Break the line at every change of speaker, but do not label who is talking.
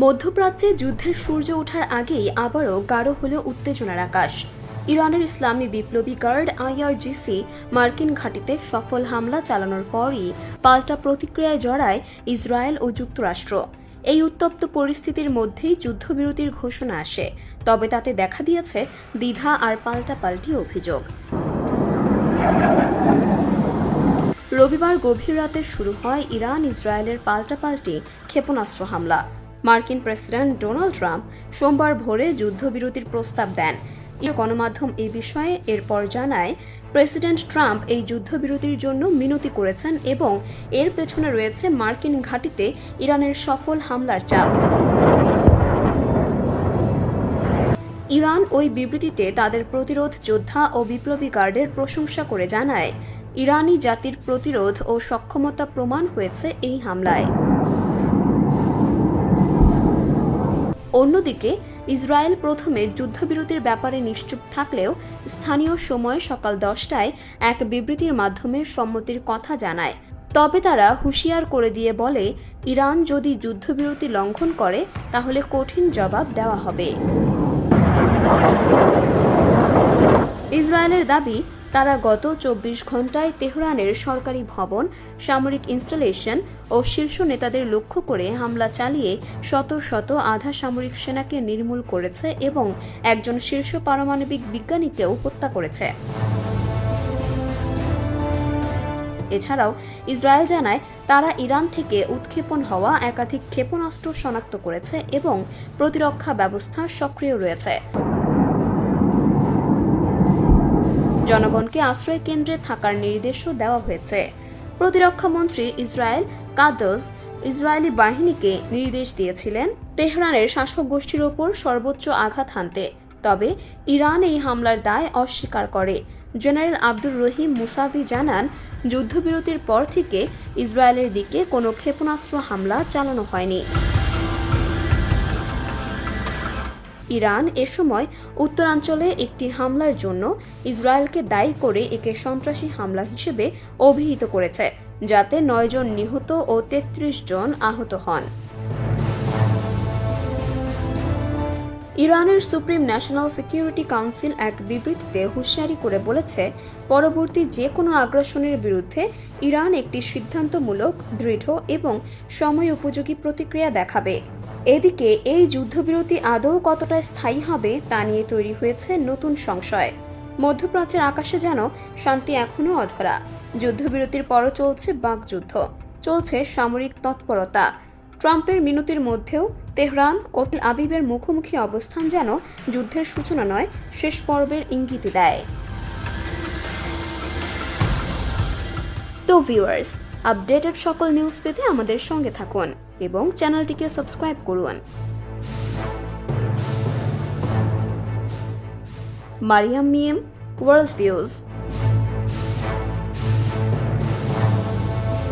মধ্যপ্রাচ্যে যুদ্ধের সূর্য ওঠার আগেই আবারও গাঢ় হলো উত্তেজনার আকাশ। ইরানের ইসলামী বিপ্লবী গার্ড আইআরজিসি মার্কিন ঘাঁটিতে সফল হামলা চালানোর পরই পাল্টা প্রতিক্রিয়ায় জড়ায় ইসরায়েল ও যুক্তরাষ্ট্র। এই উত্তপ্ত পরিস্থিতির মধ্যেই যুদ্ধবিরতির ঘোষণা আসে, তবে তাতে দেখা দিয়েছে দ্বিধা আর পাল্টাপাল্টি অভিযোগ। রবিবার গভীর রাতে শুরু হয় ইরান ইসরায়েলের পাল্টাপাল্টি ক্ষেপণাস্ত্র হামলা। মার্কিন প্রেসিডেন্ট ডোনাল্ড ট্রাম্প সোমবার ভোরে যুদ্ধবিরতির প্রস্তাব দেন। গণমাধ্যম এই বিষয়ে এরপর জানায়, প্রেসিডেন্ট ট্রাম্প এই যুদ্ধবিরতির জন্য মিনতি করেছেন এবং এর পেছনে রয়েছে মার্কিন ঘাঁটিতে ইরানের সফল হামলার চাপ। ইরান ওই বিবৃতিতে তাদের প্রতিরোধ যোদ্ধা ও বিপ্লবী গার্ডের প্রশংসা করে জানায়, ইরানি জাতির প্রতিরোধ ও সক্ষমতা প্রমাণ হয়েছে এই হামলায়। অন্যদিকে, ইসরায়েল প্রথমে যুদ্ধবিরতির ব্যাপারে নিশ্চুপ থাকলেও স্থানীয় সময় সকাল দশটায় এক বিবৃতির মাধ্যমে সম্মতির কথা জানায়। তবে তারা হুঁশিয়ার করে দিয়ে বলে, ইরান যদি যুদ্ধবিরতি লঙ্ঘন করে, তাহলে কঠিন জবাব দেওয়া হবে। ইসরায়েলের দাবি তারা গত চব্বিশ ঘন্টায় তেহরানের সরকারি ভবন, সামরিক ইনস্টলেশন ও শীর্ষ নেতাদের লক্ষ্য করে হামলা চালিয়ে শত শত আধা সামরিক সেনাকে নির্মূল করেছে এবং একজন শীর্ষ পারমাণবিক বিজ্ঞানীকেও হত্যা করেছে। এছাড়াও ইসরায়েল জানায় তারা ইরান থেকে উৎক্ষেপণ হওয়া একাধিক ক্ষেপণাস্ত্র শনাক্ত করেছে এবং প্রতিরক্ষা ব্যবস্থা সক্রিয় রয়েছে। জনগণকে আশ্রয় কেন্দ্রে থাকার নির্দেশও দেওয়া হয়েছে। প্রতিরক্ষা মন্ত্রী ইসরায়েল কাদস ইসরায়েলি বাহিনীকে নির্দেশ দিয়েছিলেন তেহরানের শাসক গোষ্ঠীর ওপর সর্বোচ্চ আঘাত হানতে। তবে ইরান এই হামলার দায় অস্বীকার করে। জেনারেল আব্দুর রহিম মুসাভি জানান, যুদ্ধবিরতির পর থেকে ইসরায়েলের দিকে কোনো ক্ষেপণাস্ত্র হামলা চালানো হয়নি। ইরান এ সময় উত্তরাঞ্চলে একটি হামলার জন্য ইসরায়েলকে দায়ী করে একে সন্ত্রাসী হামলা হিসেবে অভিহিত করেছে, যাতে নয়জন নিহত ও তেত্রিশ জন আহত হন। ইরানের সুপ্রিম ন্যাশনাল সিকিউরিটি কাউন্সিল এক বিবৃতিতে হুঁশিয়ারি করে বলেছে, পরবর্তী যে কোনো আগ্রাসনের বিরুদ্ধে ইরান একটি সিদ্ধান্তমূলক, দৃঢ় এবং সময় উপযোগী প্রতিক্রিয়া দেখাবে। এদিকে, এই যুদ্ধবিরতি আদৌ কতটা স্থায়ী হবে তা নিয়ে তৈরি হয়েছে নতুন সংশয়। মধ্যপ্রাচ্যের আকাশে যেন শান্তি এখনও অধরা। যুদ্ধবিরতির পরও চলছে বাকযুদ্ধ। চলছে সামরিক তৎপরতা। ট্রাম্পের মিনতির মধ্যেও তেহরান ও আবিবের মুখোমুখি অবস্থান যেন যুদ্ধের সূচনা নয়, শেষ পর্বের ইঙ্গিতই দেয়। তো ভিউয়ার্স আপডেটেড সকল নিউজ পেতে আমাদের সঙ্গে থাকুন এবং চ্যানেলটিকে সাবস্ক্রাইব করুন। Mariam মিয়েম world views